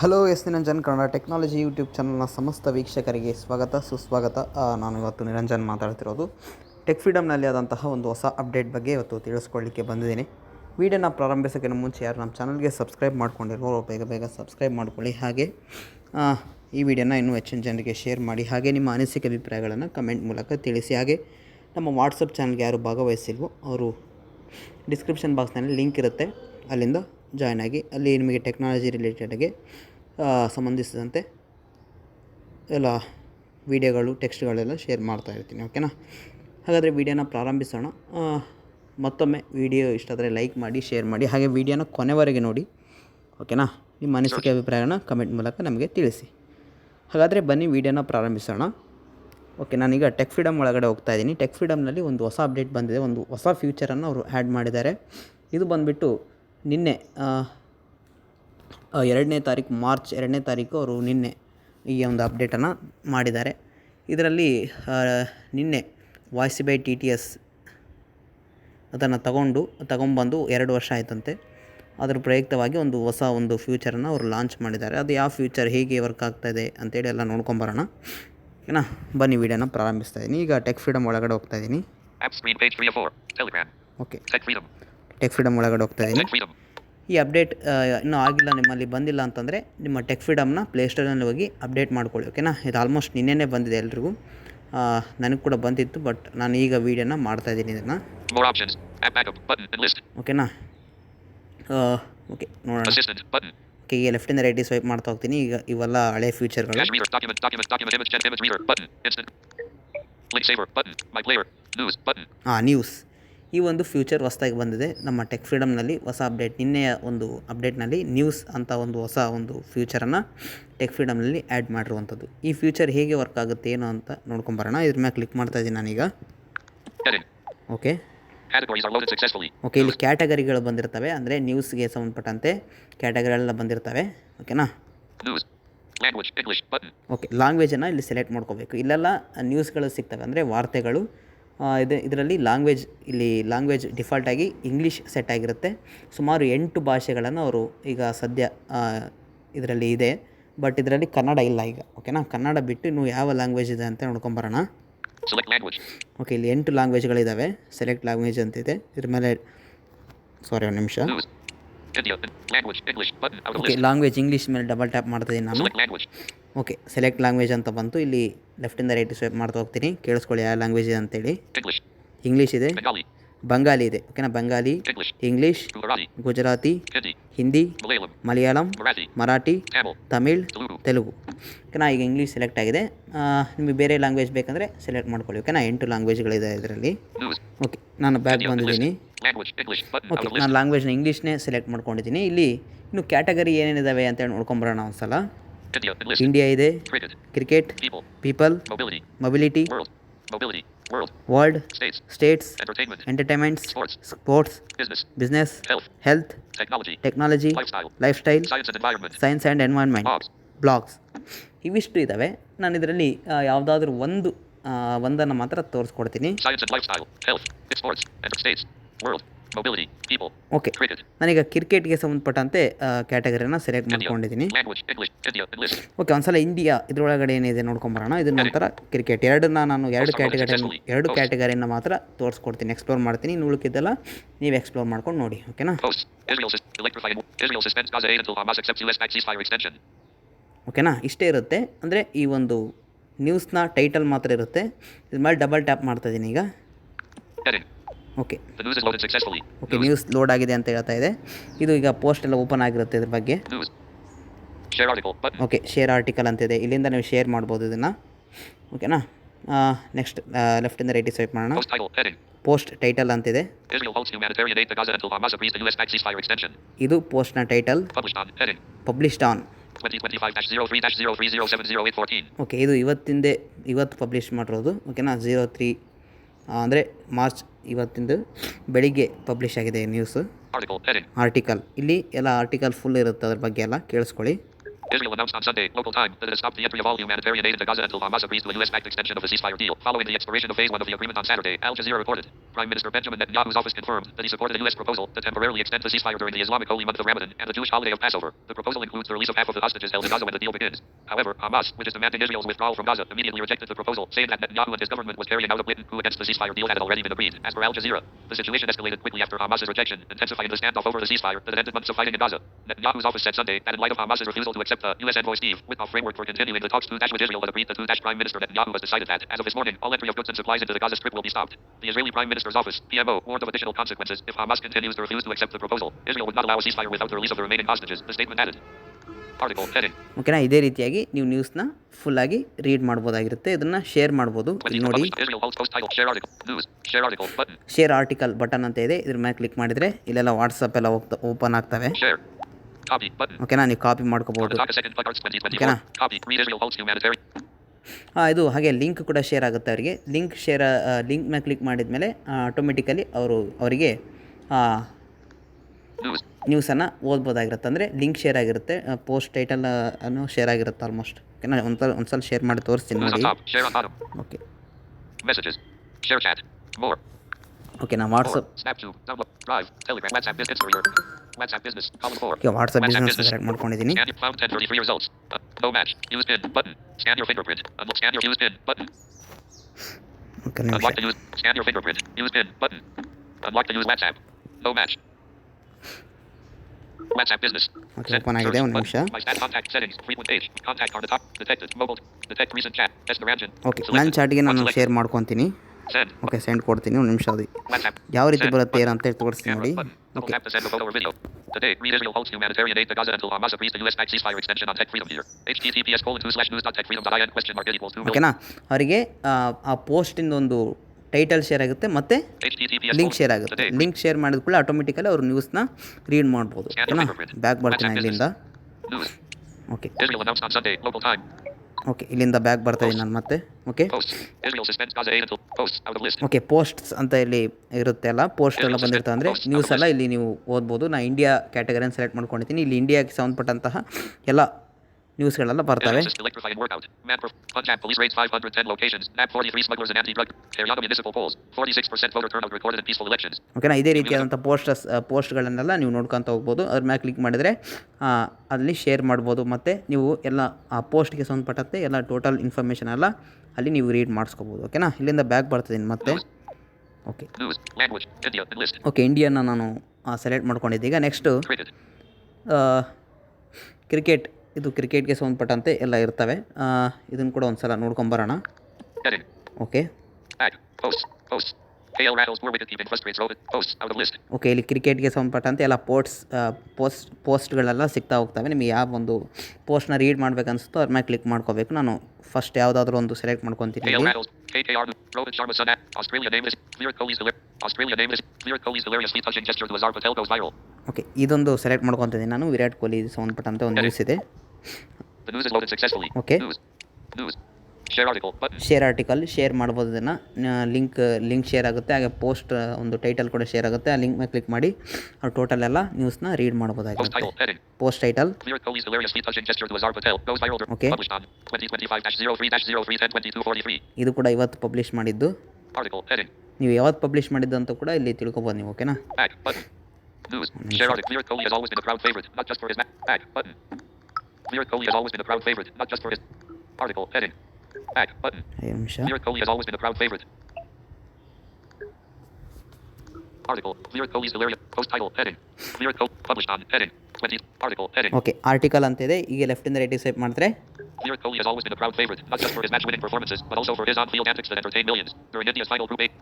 Hello S Niranjan, Kannada technology YouTube ಚಾನಲ್ನ ಸಮಸ್ತ ವೀಕ್ಷಕರಿಗೆ ಸ್ವಾಗತ, ಸುಸ್ವಾಗತ. ನಾನು ಇವತ್ತು ನಿರಂಜನ್ ಮಾತಾಡ್ತಿರೋದು. ಟೆಕ್ ಫ್ರೀಡಮ್ನಲ್ಲಿ ಆದಂತಹ ಒಂದು ಹೊಸ ಅಪ್ಡೇಟ್ ಬಗ್ಗೆ ಇವತ್ತು ತಿಳಿಸ್ಕೊಳ್ಳಿಕ್ಕೆ ಬಂದಿದ್ದೀನಿ. ವೀಡಿಯೋನ ಪ್ರಾರಂಭಿಸೋಕ್ಕಿಂತ ಮುಂಚೆ ಯಾರು ನಮ್ಮ ಚಾನಲ್ಗೆ ಸಬ್ಸ್ಕ್ರೈಬ್ ಮಾಡ್ಕೊಂಡಿರೋ ಬೇಗ ಬೇಗ ಸಬ್ಸ್ಕ್ರೈಬ್ ಮಾಡ್ಕೊಳ್ಳಿ. ಹಾಗೆ ಈ ವಿಡಿಯೋನ ಇನ್ನೂ ಹೆಚ್ಚಿನ ಜನರಿಗೆ ಶೇರ್ ಮಾಡಿ, ಹಾಗೆ ನಿಮ್ಮ ಅನಿಸಿಕೆ ಅಭಿಪ್ರಾಯಗಳನ್ನು ಕಮೆಂಟ್ ಮೂಲಕ ತಿಳಿಸಿ. ಹಾಗೆ, ನಮ್ಮ ವಾಟ್ಸಪ್ ಚಾನಲ್ಗೆ ಯಾರು ಭಾಗವಹಿಸಿಲ್ವೋ, ಅವರು ಡಿಸ್ಕ್ರಿಪ್ಷನ್ ಬಾಕ್ಸ್ನಲ್ಲಿ ಲಿಂಕ್ ಇರುತ್ತೆ. ಅಲ್ಲಿಂದ ಜಾಯ್ನ್ ಆಗಿ, ಅಲ್ಲಿ ನಿಮಗೆ ಟೆಕ್ನಾಲಜಿ ರಿಲೇಟೆಡ್ಗೆ ಸಂಬಂಧಿಸಿದಂತೆ ಎಲ್ಲ ವೀಡಿಯೋಗಳು, ಟೆಕ್ಸ್ಟ್ಗಳೆಲ್ಲ ಶೇರ್ ಮಾಡ್ತಾ ಇರ್ತೀನಿ, ಓಕೆನಾ? ಹಾಗಾದರೆ ವೀಡಿಯೋನ ಪ್ರಾರಂಭಿಸೋಣ. ಮತ್ತೊಮ್ಮೆ ವಿಡಿಯೋ ಇಷ್ಟ ಆದರೆ ಲೈಕ್ ಮಾಡಿ, ಶೇರ್ ಮಾಡಿ, ಹಾಗೆ ವೀಡಿಯೋನ ಕೊನೆವರೆಗೆ ನೋಡಿ, ಓಕೆನಾ? ನಿಮ್ಮ ಅನಿಸಿಕೆ, ಅಭಿಪ್ರಾಯನ ಕಮೆಂಟ್ ಮೂಲಕ ನಮಗೆ ತಿಳಿಸಿ. ಹಾಗಾದರೆ ಬನ್ನಿ, ವೀಡಿಯೋನ ಪ್ರಾರಂಭಿಸೋಣ. ಓಕೆ, ನಾನೀಗ ಟೆಕ್ ಫ್ರೀಡಮ್ ಒಳಗಡೆ ಹೋಗ್ತಾ ಇದ್ದೀನಿ. ಟೆಕ್ ಫ್ರೀಡಮ್ನಲ್ಲಿ ಒಂದು ಹೊಸ ಅಪ್ಡೇಟ್ ಬಂದಿದೆ. ಒಂದು ಹೊಸ ಫ್ಯೂಚರನ್ನು ಅವರು ಆ್ಯಡ್ ಮಾಡಿದ್ದಾರೆ. ಇದು ಬಂದುಬಿಟ್ಟು ನಿನ್ನೆ ಎರಡನೇ ತಾರೀಕು ಮಾರ್ಚ್ ಎರಡನೇ ತಾರೀಕು ಅವರು ನಿನ್ನೆ ಈ ಒಂದು ಅಪ್ಡೇಟನ್ನು ಮಾಡಿದ್ದಾರೆ. ಇದರಲ್ಲಿ ನಿನ್ನೆ voice by T T S ಅದನ್ನು ತಗೊಂಡು ತಗೊಂಬಂದು ಎರಡು ವರ್ಷ ಆಯ್ತಂತೆ. ಅದರ ಪ್ರಯುಕ್ತವಾಗಿ ಒಂದು ಹೊಸ ಒಂದು ಫ್ಯೂಚರನ್ನು ಅವರು ಲಾಂಚ್ ಮಾಡಿದ್ದಾರೆ. ಅದು ಯಾವ ಫ್ಯೂಚರ್ ಹೇಗೆ ವರ್ಕ್ ಆಗ್ತಾಯಿದೆ ಅಂತೇಳಿ ಎಲ್ಲ ನೋಡ್ಕೊಂಬರೋಣ ಏನ ಬನ್ನಿ ವಿಡಿಯೋನ ಪ್ರಾರಂಭಿಸ್ತಾ ಇದ್ದೀನಿ. ಈಗ ಟೆಕ್ ಫ್ರೀಡಮ್ ಒಳಗಡೆ ಹೋಗ್ತಾ ಇದ್ದೀನಿ. App screen page 3 of 4. Okay. Tech freedom ಒಳಗಡೆ ಹೋಗ್ತಾ ಇದ್ದೀನಿ. ಈ ಅಪ್ಡೇಟ್ ಇನ್ನೂ ಆಗಿಲ್ಲ ನಿಮ್ಮಲ್ಲಿ ಬಂದಿಲ್ಲ ಅಂತಂದರೆ ನಿಮ್ಮ ಟೆಕ್ ಫ್ರೀಡಮ್ನ ಪ್ಲೇಸ್ಟೋರಲ್ಲಿ ಹೋಗಿ ಅಪ್ಡೇಟ್ ಮಾಡ್ಕೊಳ್ಳಿ ಓಕೆನಾ? ಇದು ಆಲ್ಮೋಸ್ಟ್ ನಿನ್ನೆನೇ ಬಂದಿದೆ ಎಲ್ರಿಗೂ. ನನಗೆ ಕೂಡ ಬಂದಿತ್ತು ಬಟ್ ನಾನು ಈಗ ವೀಡಿಯೋನ ಮಾಡ್ತಾ ಇದ್ದೀನಿ ಇದನ್ನು. ಓಕೆನಾ? ಓಕೆ ನೋಡೋಣ. ಓಕೆ ಈಗ ಲೆಫ್ಟಿಂದ ರೈಟ್ ಸ್ವೈಪ್ ಮಾಡ್ತಾ ಹೋಗ್ತೀನಿ. ಈಗ ಇವೆಲ್ಲ ಹಳೆ ಫೀಚರ್ಗಳು. ಹಾಂ ನ್ಯೂಸ್ ಈ ಒಂದು ಫ್ಯೂಚರ್ ಹೊಸದಾಗಿ ಬಂದಿದೆ. ನಮ್ಮ ಟೆಕ್ ಫ್ರೀಡಮ್ನಲ್ಲಿ ಹೊಸ ಅಪ್ಡೇಟ್ ನಿನ್ನೆಯ ಒಂದು ಅಪ್ಡೇಟ್ನಲ್ಲಿ ನ್ಯೂಸ್ ಅಂತ ಒಂದು ಹೊಸ ಒಂದು ಫ್ಯೂಚರನ್ನು ಟೆಕ್ ಫ್ರೀಡಮ್ನಲ್ಲಿ ಆ್ಯಡ್ ಮಾಡಿರುವಂಥದ್ದು. ಈ ಫ್ಯೂಚರ್ ಹೇಗೆ ವರ್ಕ್ ಆಗುತ್ತೆ ಏನು ಅಂತ ನೋಡ್ಕೊಂಬರೋಣ ಇದ್ರ ಮೇಲೆ ಕ್ಲಿಕ್ ಮಾಡ್ತಾ ಇದ್ದೀನಿ ನಾನೀಗ. ಓಕೆ. ಓಕೆ ಇಲ್ಲಿ ಕ್ಯಾಟಗರಿಗಳು ಬಂದಿರ್ತವೆ. ಅಂದರೆ ನ್ಯೂಸ್ಗೆ ಸಂಬಂಧಪಟ್ಟಂತೆ ಕ್ಯಾಟಗರಿಗಳೆಲ್ಲ ಬಂದಿರ್ತವೆ. ಓಕೆನಾ. ಓಕೆ ಲ್ಯಾಂಗ್ವೇಜನ್ನು ಇಲ್ಲಿ ಸೆಲೆಕ್ಟ್ ಮಾಡ್ಕೋಬೇಕು. ಇಲ್ಲೆಲ್ಲ ನ್ಯೂಸ್ಗಳು ಸಿಗ್ತವೆ. ಅಂದರೆ ವಾರ್ತೆಗಳು ಇದು ಇದರಲ್ಲಿ ಲ್ಯಾಂಗ್ವೇಜ್ ಇಲ್ಲಿ ಲ್ಯಾಂಗ್ವೇಜ್ ಡಿಫಾಲ್ಟಾಗಿ ಇಂಗ್ಲೀಷ್ ಸೆಟ್ ಆಗಿರುತ್ತೆ. ಸುಮಾರು ಎಂಟು ಭಾಷೆಗಳನ್ನು ಅವರು ಈಗ ಸದ್ಯ ಇದರಲ್ಲಿ ಇದೆ. ಬಟ್ ಇದರಲ್ಲಿ ಕನ್ನಡ ಇಲ್ಲ ಈಗ ಓಕೆನಾ ಕನ್ನಡ ಬಿಟ್ಟು ಇನ್ನು ಯಾವ ಲ್ಯಾಂಗ್ವೇಜ್ ಇದೆ ಅಂತ ನೋಡ್ಕೊಂಬರೋಣ ಓಕೆ ಇಲ್ಲಿ ಎಂಟು ಲ್ಯಾಂಗ್ವೇಜ್ಗಳಿದ್ದಾವೆ ಸೆಲೆಕ್ಟ್ ಲ್ಯಾಂಗ್ವೇಜ್ ಅಂತಿದೆ ಇದ್ರ ಮೇಲೆ ಸಾರಿ ಒಂದು ನಿಮಿಷ. ಓಕೆ. ಲ್ಯಾಂಗ್ವೇಜ್ ಇಂಗ್ಲೀಷ್ ಮೇಲೆ ಡಬಲ್ ಟ್ಯಾಪ್ ಮಾಡ್ತಿದ್ದೀನಿ ನಾನು. ಓಕೆ ಸೆಲೆಕ್ಟ್ ಲ್ಯಾಂಗ್ವೇಜ್ ಅಂತ ಬಂತು. ಇಲ್ಲಿ ಲೆಫ್ಟಿಂದ ರೈಟ್ ಸ್ವೈಪ್ ಮಾಡ್ತಾ ಹೋಗ್ತೀನಿ. ಕೇಳಿಸ್ಕೊಳ್ಳಿ ಯಾವ ಲ್ಯಾಂಗ್ವೇಜ್ ಇದೆ ಅಂತೇಳಿ. ಇಂಗ್ಲೀಷ್ ಇದೆ. ಬಂಗಾಲಿ ಇದೆ. ಓಕೆನಾ ಬಂಗಾಲಿ. ಇಂಗ್ಲೀಷ್ ಗುಜರಾತಿ ಹಿಂದಿ. ಮಲಯಾಳಂ ಮರಾಠಿ ತಮಿಳ್. ತೆಲುಗು. ಓಕೆನಾ ಈಗ ಇಂಗ್ಲೀಷ್ ಸೆಲೆಕ್ಟ್ ಆಗಿದೆ. ನಿಮಗೆ ಬೇರೆ ಲ್ಯಾಂಗ್ವೇಜ್ ಬೇಕಂದರೆ ಸೆಲೆಕ್ಟ್ ಮಾಡ್ಕೊಳ್ಳಿ. ಓಕೆನಾ ಎಂಟು ಲ್ಯಾಂಗ್ವೇಜ್ಗಳಿದೆ ಇದರಲ್ಲಿ. ಓಕೆ ನಾನು ಬ್ಯಾಕ್. List. ಬಂದಿದ್ದೀನಿ. ಓಕೆ ನಾನು ಲ್ಯಾಂಗ್ವೇಜ್ನ ಇಂಗ್ಲೀಷ್ನೇ ಸೆಲೆಕ್ಟ್ ಮಾಡ್ಕೊಂಡಿದ್ದೀನಿ. ಇಲ್ಲಿ ಇನ್ನು ಕ್ಯಾಟಗರಿ ಏನೇನಿದ್ದಾವೆ ಅಂತೇಳಿ ನೋಡ್ಕೊಂಬರೋಣ ಒಂದು ಸಲ. ಇಂಡಿಯಾ ಇದೆ. Cricket people mobility world states entertainment sports business health technology lifestyle science and environment blogs ಇವಿಷ್ಟು ಇದ್ದಾವೆ ನಾನು ಇದರಲ್ಲಿ ಯಾವುದಾದ್ರೂ ಒಂದು ಒಂದನ್ನು ಮಾತ್ರ ತೋರಿಸ್ಕೊಡ್ತೀನಿ. ಓಕೆ ನನಗೆ ಕ್ರಿಕೆಟ್ಗೆ ಸಂಬಂಧಪಟ್ಟಂತೆ ಕ್ಯಾಟಗರಿಯನ್ನು ಸೆಲೆಕ್ಟ್ ಮಾಡ್ಕೊಂಡಿದ್ದೀನಿ ಓಕೆ ಒಂದಸಲ ಇಂಡಿಯಾ ಇದರೊಳಗಡೆ ಏನಿದೆ ನೋಡ್ಕೊಂಡ್ ಬರೋಣ. ಇದ್ರ ನಂತರ ಕ್ರಿಕೆಟ್ ಎರಡನ್ನ ನಾನು ಎರಡು ಕ್ಯಾಟಗರಿ ಎರಡು ಕ್ಯಾಟಗರಿಯನ್ನ ಮಾತ್ರ ತೋರಿಸ್ಕೊಡ್ತೀನಿ ಎಕ್ಸ್ಪ್ಲೋರ್ ಮಾಡ್ತೀನಿ. ಇನ್ನು ನೀವು ಎಕ್ಸ್ಪ್ಲೋರ್ ಮಾಡ್ಕೊಂಡು ನೋಡಿ ಓಕೆನಾ ಓಕೆನಾ ಇಷ್ಟೇ ಇರುತ್ತೆ. ಅಂದರೆ ಈ ಒಂದು ನ್ಯೂಸ್ನ ಟೈಟಲ್ ಮಾತ್ರ ಇರುತ್ತೆ. ಇದ್ರ ಮೇಲೆ ಡಬಲ್ ಟ್ಯಾಪ್ ಮಾಡ್ತಾ ಇದ್ದೀನಿ ಈಗ. ಓಕೆ ಓಕೆ ನ್ಯೂಸ್ ಲೋಡ್ ಆಗಿದೆ ಅಂತ ಹೇಳ್ತಾ ಇದೆ. ಇದು ಈಗ ಪೋಸ್ಟ್ ಎಲ್ಲ ಓಪನ್ ಆಗಿರುತ್ತೆ ಇದ್ರ ಬಗ್ಗೆ. ಓಕೆ ಶೇರ್ ಆರ್ಟಿಕಲ್ ಅಂತ ಇದೆ. ಇಲ್ಲಿಂದ ನೀವು ಶೇರ್ ಮಾಡ್ಬೋದು ಇದನ್ನು. ಓಕೆನಾ ನೆಕ್ಸ್ಟ್ ಲೆಫ್ಟ್ ಇಂದ ರೈಟ್ ಸ್ವೈಪ್ ಮಾಡೋಣ. ಪೋಸ್ಟ್ ಟೈಟಲ್ ಅಂತ ಇದೆ. ಇದು ಪೋಸ್ಟ್ನ ಟೈಟಲ್ ಪಬ್ಲಿಷ್ಡ್ ಆನ್ ಓಕೆ ಇದು ಇವತ್ತಿಂದೇ ಇವತ್ತು ಪಬ್ಲಿಷ್ ಮಾಡಿರೋದು. ಓಕೆನಾ ಝೀರೋ ತ್ರೀ ಅಂದರೆ ಮಾರ್ಚ್ ಇವತ್ತಿಂದು ಬೆಳಿಗ್ಗೆ ಪಬ್ಲಿಷ್ ಆಗಿದೆ ನ್ಯೂಸು ಆರ್ಟಿಕಲ್ ಇಲ್ಲಿ ಎಲ್ಲ ಆರ್ಟಿಕಲ್ ಫುಲ್ ಇರುತ್ತೆ ಅದ್ರ ಬಗ್ಗೆ ಎಲ್ಲ ಕೇಳಿಸ್ಕೊಳ್ಳಿ. Israel announced on Sunday, local time, that it has stopped the entry of all humanitarian aid into Gaza until Hamas agrees to a U.S.-backed extension of the ceasefire deal. Following the expiration of phase one of the agreement on Saturday, Al Jazeera reported. Prime Minister Benjamin Netanyahu's office confirmed that he supported a U.S. proposal to temporarily extend the ceasefire during the Islamic holy month of Ramadan and the Jewish holiday of Passover. The proposal includes the release of half of the hostages held in Gaza when the deal begins. However, Hamas, which is demanding Israel's withdrawal from Gaza, immediately rejected the proposal, saying that Netanyahu and his government was carrying out a blatant coup against the ceasefire deal that had already been agreed. As per Al Jazeera, the situation escalated quickly after Hamas's rejection, intensifying the standoff over the ceasefire that ended months of fighting in Gaza. Netanyahu's office said Sunday that in light of Hamas's refusal to accept the U.S. envoy Steve Witkoff framework for continuing the talks to dash with Israel that agreed to to dash Prime Minister Netanyahu has decided that, as of this morning, all entry of goods and supplies into the Gaza Strip will be stopped. The Israeli Prime Minister's office, PMO, warned of additional consequences if Hamas continues to refuse to accept the proposal. Israel would not allow a ceasefire without the release of the remaining hostages, the statement added. Article heading ಓಕೆನಾ ಇದೇ ರೀತಿಯಾಗಿ ನೀವು ನ್ಯೂಸ್ನ ಫುಲ್ಲಾಗಿ read ಮಾಡ್ಬೋದಾಗಿರುತ್ತೆ ಇದನ್ನು share ಮಾಡ್ಬೋದು ಇಲ್ಲಿ 20 ನೋಡಿ published Israel holds post title share article news share article button share article button ಅಂತ ಇದೆ ಇದ್ರ ಮೇಲೆ ಕ್ಲಿಕ್ ಮಾಡಿದರೆ ಇಲ್ಲೆಲ್ಲ ವಾಟ್ಸಪ್ ಎಲ್ಲ ಹೋಗ್ತಾ ಓಪನ್ ಆಗ್ತವೆ share copy button ಓಕೆನಾ ನೀವು ಕಾಪಿ ಮಾಡ್ಕೋಬೋದು Talk a second Bug Arts 2024 Okay, na. copy read Israel holds humanitarian ಹಾಂ ಇದು ಹಾಗೆ ಲಿಂಕ್ ಕೂಡ ಶೇರ್ ಆಗುತ್ತೆ ಅವರಿಗೆ. ಲಿಂಕ್ ಶೇರ್ ಲಿಂಕ್ನ ಕ್ಲಿಕ್ ಮಾಡಿದ ಮೇಲೆ ಆಟೋಮೆಟಿಕಲಿ ಅವರು ಅವರಿಗೆ ನ್ಯೂಸನ್ನು ಓದ್ಬೋದಾಗಿರುತ್ತೆ. ಅಂದರೆ ಲಿಂಕ್ ಶೇರ್ ಆಗಿರುತ್ತೆ ಪೋಸ್ಟ್ ಟೈಟಲ್ ಅನ್ನು ಶೇರ್ ಆಗಿರುತ್ತೆ ಆಲ್ಮೋಸ್ಟ್ ಓಕೆನಾ ಒಂದು ಸಲ ಶೇರ್ ಮಾಡಿ ತೋರಿಸ್ತೀನಿ ನೋಡಿ. Okay messages share chat more okay ನಾ more WhatsApp snap to download drive telegram WhatsApp business career WhatsApp business column 4 okay WhatsApp WhatsApp business business. Select ಮಾಡ್ಕೊಂಡಿದ್ದೀನಿ Scan your found 1033 results. Uh, no match. Use pin button. Scan your fingerprint. Unlock scan your use pin button. Okay ನಿಮಿಷ Unlock to use scan your fingerprint. Use pin button. Unlock to use WhatsApp. No match. WhatsApp business. Okay, Send open ಆಗಿದೆ, search ಒಂದು button. ನಿಮಿಷ. My stat contact settings. Frequent page. Contact on the top. Detected. Mobile. Detect recent chat. Test the engine. Okay ನನ್ನ ಚಾಟಿಗೆ ನಾನು Unselect. Share ಮಾಡ್ಕೊತೀನಿ Send. Okay send ಕೊಡ್ತೀನಿ ಒಂದು ನಿಮಿಷ ಅದು ಯಾವ ರೀತಿ ಬರುತ್ತೆ ಏನಂತ ಹೇಳಿ ತೋರಿಸ್ತೀನಿ ನೋಡಿ okay. Today, read Israel holds humanitarian aid to Gaza until Hamas agrees to U.S.-backed ceasefire extension on Tech Freedom here. HTTPS colon 2 slash news dot techfreedom.in question mark equals to ಓಕೆನಾ ಅವರಿಗೆ ಆ ಪೋಸ್ಟಿಂದ ಒಂದು ಟೈಟಲ್ ಶೇರ್ ಆಗುತ್ತೆ ಮತ್ತೆ link share ಆಗುತ್ತೆ link share ಮಾಡಿದ ಕೂಡ automatically ಅವ್ರು ನ್ಯೂಸ್ನ ರೀಡ್ ಮಾಡ್ಬೋದು ಓಕೆನಾ ಬ್ಯಾಕ್ ಬರ್ತೀನಿ ಇಲ್ಲಿಂದ ಓಕೆ ಓಕೆ ಇಲ್ಲಿಂದ ಬ್ಯಾಗ್ ಬರ್ತಾ ಇದ್ದೀನಿ ನಾನು ಮತ್ತೆ ಓಕೆ. ಓಕೆ ಪೋಸ್ಟ್ಸ್ ಅಂತ ಇಲ್ಲಿ ಇರುತ್ತೆ ಅಲ್ಲ? ಪೋಸ್ಟ್ ಎಲ್ಲ ಬಂದಿರ್ತವೆ ಅಂದರೆ ನ್ಯೂಸ್ ಎಲ್ಲ ಇಲ್ಲಿ ನೀವು ಓದ್ಬೋದು. ನಾನು ಇಂಡಿಯಾ ಕ್ಯಾಟಗರಿಯನ್ನು ಸೆಲೆಕ್ಟ್ ಮಾಡ್ಕೊಂಡಿದ್ದೀನಿ. ಇಲ್ಲಿ ಇಂಡಿಯಾಗೆ ಸಂಬಂಧಪಟ್ಟಂತಹ ಎಲ್ಲ ನ್ಯೂಸ್ಗಳೆಲ್ಲ ಬರ್ತವೆ. ಓಕೆನಾ ಇದೇ ರೀತಿಯಾದಂಥ ಪೋಸ್ಟರ್ಸ್ ಪೋಸ್ಟ್ಗಳನ್ನೆಲ್ಲ ನೀವು ನೋಡ್ಕೊತ ಹೋಗ್ಬೋದು. ಅದ್ರ ಮ್ಯಾಕ್ ಕ್ಲಿಕ್ ಮಾಡಿದರೆ ಅಲ್ಲಿ ಶೇರ್ ಮಾಡ್ಬೋದು. ಮತ್ತು ನೀವು ಎಲ್ಲ ಆ ಪೋಸ್ಟ್ಗೆ ಸಂಬಂಧಪಟ್ಟಂತೆ ಎಲ್ಲ ಟೋಟಲ್ ಇನ್ಫಾರ್ಮೇಷನ್ ಎಲ್ಲ ಅಲ್ಲಿ ನೀವು ರೀಡ್ ಮಾಡಿಸ್ಕೋಬೋದು. ಓಕೆನಾ ಇಲ್ಲಿಂದ ಬ್ಯಾಗ್ ಬರ್ತದೇನು ಮತ್ತೆ. ಓಕೆ ಓಕೆ ಇಂಡಿಯನ್ನ ನಾನು ಸೆಲೆಕ್ಟ್ ಮಾಡ್ಕೊಂಡಿದ್ದೀಗ ಈಗ ನೆಕ್ಸ್ಟು ಕ್ರಿಕೆಟ್ ಇದು ಕ್ರಿಕೆಟ್ಗೆ ಸಂಬಂಧಪಟ್ಟಂತೆ ಎಲ್ಲ ಇರ್ತವೆ. ಇದನ್ನು ಕೂಡ ಒಂದು ಸಲ ನೋಡ್ಕೊಂಬರೋಣ ಓಕೆ. ಓಕೆ ಇಲ್ಲಿ ಕ್ರಿಕೆಟ್ಗೆ ಸಂಬಂಧಪಟ್ಟಂತೆ ಎಲ್ಲ ಪೋಸ್ಟ್ಸ್ ಪೋಸ್ಟ್ ಪೋಸ್ಟ್ಗಳೆಲ್ಲ ಸಿಗ್ತಾ ಹೋಗ್ತವೆ. ನಿಮಗೆ ಯಾವ ಒಂದು ಪೋಸ್ಟ್ನ ರೀಡ್ ಮಾಡ್ಬೇಕು ಅನಿಸ್ತೋ ಅದ್ರ ಮೇಲೆ ಕ್ಲಿಕ್ ಮಾಡ್ಕೋಬೇಕು. ನಾನು ಫಸ್ಟ್ ಯಾವುದಾದ್ರೂ ಒಂದು ಸೆಲೆಕ್ಟ್ ಮಾಡ್ಕೊತೀನಿ ಓಕೆ ಇದೊಂದು ಸೆಲೆಕ್ಟ್ ಮಾಡ್ಕೊತೀನಿ ನಾನು. ವಿರಾಟ್ ಕೊಹ್ಲಿ ಸಂಬಂಧಪಟ್ಟಂತೆ ಒಂದು ಇದೆ. The news is loaded successfully. Okay. News. News. Share article. Button. Share article share ಮಾಡ್ಬೋದು ಇದನ್ನು ಲಿಂಕ್ ಲಿಂಕ್ ಶೇರ್ ಆಗುತ್ತೆ ಹಾಗೆ ಪೋಸ್ಟ್ ಒಂದು ಟೈಟಲ್ ಕೂಡ ಶೇರ್ ಆಗುತ್ತೆ ಆ ಲಿಂಕ್ ಮೇಲೆ ಕ್ಲಿಕ್ ಮಾಡಿ ಅವ್ರು ಟೋಟಲ್ ಎಲ್ಲ ನ್ಯೂಸ್ನ ರೀಡ್ Post ಮಾಡ್ಬೋದಾಗಿರುತ್ತೆ. Post title 2025-03-03-10-2243. ಇದು ಕೂಡ ಇವತ್ತು ಪಬ್ಲಿಷ್ ಮಾಡಿದ್ದು. ನೀವು ಯಾವತ್ತು ಪಬ್ಲಿಷ್ ಮಾಡಿದ್ದು ಅಂತ ಕೂಡ ಇಲ್ಲಿ ತಿಳ್ಕೊಬೋದು ನೀವು ಓಕೆನಾ Lyric Kohli has always been a crowd favorite, not just for his article heading. Add button. Hey, Michelle. Lyric Kohli has always been a crowd favorite. Article. Lyric Kohli's delirium. Post title heading. Lyric Kohli published on heading. Twenty article heading. Okay, article ಅಂತಿದೆ ಈಗ left ಇಂದ ready ಸೈಪ್ ಮಾಡಿದ್ರೆ Lyric Kohli has always been a crowd favorite, not just for his match-winning performances, but also for his on-field antics that entertain millions. During India's final Group 8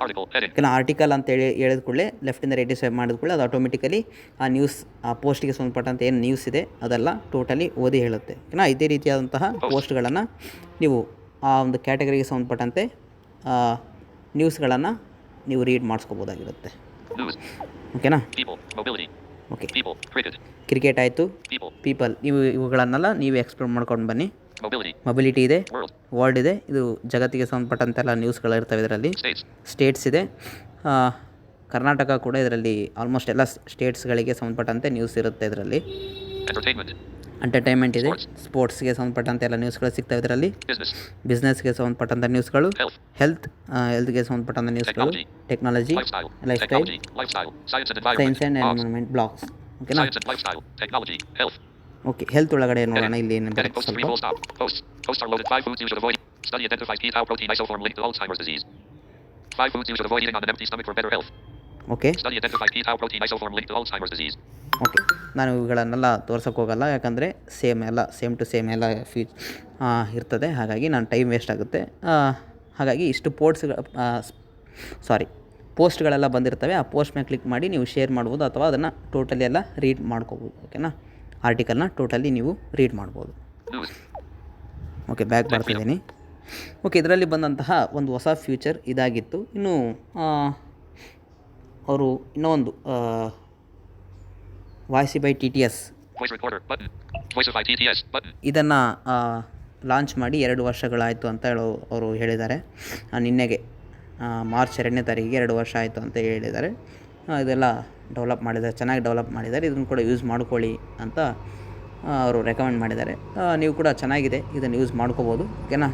ಯಾಕಂದರೆ article ಅಂತ ಹೇಳಿ ಹೇಳಿದ ಕೂಡಲೇ ಲೆಫ್ಟಿಂದ right swipe ಮಾಡಿದ ಕೂಡಲೇ ಅದು automatically ಆ news ಆ ಪೋಸ್ಟಿಗೆ ಸಂಬಂಧಪಟ್ಟಂತೆ ಏನು ನ್ಯೂಸ್ ಇದೆ ಅದೆಲ್ಲ ಟೋಟಲಿ ಓದಿ ಹೇಳುತ್ತೆ. ಓಕೆನಾ ಇದೇ ರೀತಿಯಾದಂತಹ ಪೋಸ್ಟ್ಗಳನ್ನು ನೀವು ಆ ಒಂದು ಕ್ಯಾಟಗರಿಗೆ ಸಂಬಂಧಪಟ್ಟಂತೆ ನ್ಯೂಸ್ಗಳನ್ನು ನೀವು ರೀಡ್ ಮಾಡಿಸ್ಕೋಬೋದಾಗಿರುತ್ತೆ. ಓಕೆನಾ ಓಕೆ ಕ್ರಿಕೆಟ್ ಆಯಿತು. ಪೀಪಲ್ ನೀವು ಇವುಗಳನ್ನೆಲ್ಲ ನೀವು ಎಕ್ಸ್ಪ್ಲೋರ್ ಮಾಡ್ಕೊಂಡು ಬನ್ನಿ. ಮೊಬಿಲಿಟಿ ಇದೆ. ವರ್ಲ್ಡ್ ಇದೆ. ಇದು ಜಗತ್ತಿಗೆ ಸಂಬಂಧಪಟ್ಟಂತೆಲ್ಲ ನ್ಯೂಸ್ಗಳು ಇರ್ತವೆ ಇದರಲ್ಲಿ. ಸ್ಟೇಟ್ಸ್ ಇದೆ. ಕರ್ನಾಟಕ ಕೂಡ ಇದರಲ್ಲಿ ಆಲ್ಮೋಸ್ಟ್ ಎಲ್ಲ ಸ್ಟೇಟ್ಸ್ಗಳಿಗೆ ಸಂಬಂಧಪಟ್ಟಂತೆ ನ್ಯೂಸ್ ಇರುತ್ತೆ ಇದರಲ್ಲಿ. ಎಂಟರ್ಟೈನ್ಮೆಂಟ್ ಇದೆ. ಸ್ಪೋರ್ಟ್ಸ್ಗೆ ಸಂಬಂಧಪಟ್ಟಂತೆ ಎಲ್ಲ ನ್ಯೂಸ್ಗಳು ಸಿಗ್ತವೆ ಇದರಲ್ಲಿ. ಬಿಸ್ನೆಸ್ಗೆ ಸಂಬಂಧಪಟ್ಟಂಥ ನ್ಯೂಸ್ಗಳು. ಹೆಲ್ತ್ ಹೆಲ್ತ್ಗೆ ಸಂಬಂಧಪಟ್ಟಂಥ ನ್ಯೂಸ್ಗಳು. Technology lifestyle science and environment environment blogs ಓಕೆನಾ ಓಕೆ ಹೆಲ್ತ್ ಒಳಗಡೆ ನೋಡೋಣ ಇಲ್ಲಿ ಏನು ಅಂತ ಸ್ವಲ್ಪ. ಓಕೆ ನಾನು ಇವುಗಳನ್ನೆಲ್ಲ ತೋರ್ಸೋಕೆ ಹೋಗಲ್ಲ ಯಾಕಂದರೆ ಸೇಮ್ ಎಲ್ಲ ಸೇಮ್ ಟು ಸೇಮ್ ಎಲ್ಲ ಫೀ ಇರ್ತದೆ. ಹಾಗಾಗಿ ನಾನು ಟೈಮ್ ವೇಸ್ಟ್ ಆಗುತ್ತೆ. ಹಾಗಾಗಿ ಇಷ್ಟು ಪೋರ್ಟ್ಸ್ ಸಾರಿ ಪೋಸ್ಟ್ಗಳೆಲ್ಲ ಬಂದಿರ್ತವೆ. ಆ ಪೋಸ್ಟ್ ಮೇಲೆ ಕ್ಲಿಕ್ ಮಾಡಿ ನೀವು ಶೇರ್ ಮಾಡ್ಬೋದು ಅಥವಾ ಅದನ್ನು ಟೋಟಲಿ ಎಲ್ಲ ರೀಡ್ ಮಾಡ್ಕೋಬೋದು. ಓಕೆನಾ ಆರ್ಟಿಕಲ್ನ ಟೋಟಲಿ ನೀವು ರೀಡ್ ಮಾಡ್ಬೋದು. ಓಕೆ ಬ್ಯಾಕ್ ಬರ್ತಿದ್ದೀನಿ ಓಕೆ ಇದರಲ್ಲಿ ಬಂದಂತಹ ಒಂದು ಹೊಸ ಫ್ಯೂಚರ್ ಇದಾಗಿತ್ತು. ಇನ್ನು ಅವರು ಇನ್ನೂ ಒಂದು ವಾಯ್ಸಿ ಬೈ ಟಿ ಟಿ ಎಸ್. ಇದನ್ನು ಲಾಂಚ್ ಮಾಡಿ ಎರಡು ವರ್ಷಗಳಾಯಿತು ಅಂತ ಹೇಳೋ ಅವರು ಹೇಳಿದ್ದಾರೆ. ನಿನ್ನೆಗೆ ಮಾರ್ಚ್ ಎರಡನೇ ತಾರೀಕಿಗೆ ಎರಡು ವರ್ಷ ಆಯಿತು ಅಂತ ಹೇಳಿದ್ದಾರೆ. ಇದೆಲ್ಲ ಡೆವಲಪ್ ಮಾಡಿದ್ದಾರೆ ಚೆನ್ನಾಗಿ ಡೆವಲಪ್ ಮಾಡಿದ್ದಾರೆ ಇದನ್ನು ಕೂಡ ಯೂಸ್ ಮಾಡ್ಕೊಳ್ಳಿ ಅಂತ ಅವರು ರೆಕಮೆಂಡ್ ಮಾಡಿದ್ದಾರೆ. ನೀವು ಕೂಡ ಚೆನ್ನಾಗಿದೆ ಇದನ್ನು ಯೂಸ್ ಮಾಡ್ಕೋಬೋದು ಓಕೆನಾ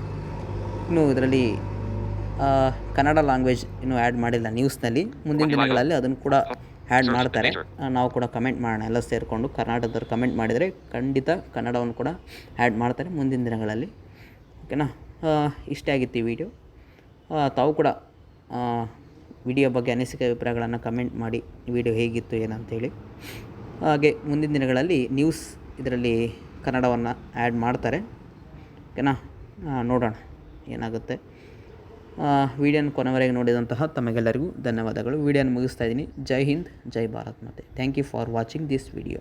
ಇನ್ನು ಇದರಲ್ಲಿ ಕನ್ನಡ ಲ್ಯಾಂಗ್ವೇಜ್ ಇನ್ನೂ ಆ್ಯಡ್ ಮಾಡಿಲ್ಲ ನ್ಯೂಸ್ನಲ್ಲಿ ಮುಂದಿನ ದಿನಗಳಲ್ಲಿ ಅದನ್ನು ಕೂಡ ಆ್ಯಡ್ ಮಾಡ್ತಾರೆ. ನಾವು ಕೂಡ ಕಮೆಂಟ್ ಮಾಡೋಣ ಎಲ್ಲ ಸೇರಿಕೊಂಡು ಕರ್ನಾಟಕದವ್ರು ಕಮೆಂಟ್ ಮಾಡಿದರೆ ಖಂಡಿತ ಕನ್ನಡವನ್ನು ಕೂಡ ಆ್ಯಡ್ ಮಾಡ್ತಾರೆ ಮುಂದಿನ ದಿನಗಳಲ್ಲಿ. ಓಕೆನಾ ಇಷ್ಟೇ ಆಗಿತ್ತು ಈ ವಿಡಿಯೋ ತಾವು ಕೂಡ ವಿಡಿಯೋ ಬಗ್ಗೆ ಅನಿಸಿಕೆ ಅಭಿಪ್ರಾಯಗಳನ್ನು ಕಮೆಂಟ್ ಮಾಡಿ ವಿಡಿಯೋ ಹೇಗಿತ್ತು, ಏನಂತೇಳಿ. ಹಾಗೆ ಮುಂದಿನ ದಿನಗಳಲ್ಲಿ ನ್ಯೂಸ್ ಇದರಲ್ಲಿ ಕನ್ನಡವನ್ನು ಆ್ಯಡ್ ಮಾಡ್ತಾರೆ. ಓಕೆನಾ? ನೋಡೋಣ, ಏನಾಗುತ್ತೆ. ವಿಡಿಯೋನ ಕೊನೆವರೆಗೆ ನೋಡಿದಂತಹ ತಮಗೆಲ್ಲರಿಗೂ ಧನ್ಯವಾದಗಳು. ವಿಡಿಯೋನ ಮುಗಿಸ್ತಾ ಇದ್ದೀನಿ. ಜೈ ಹಿಂದ್, ಜೈ ಭಾರತ್ ಮತ್ತೆ thank you for watching this video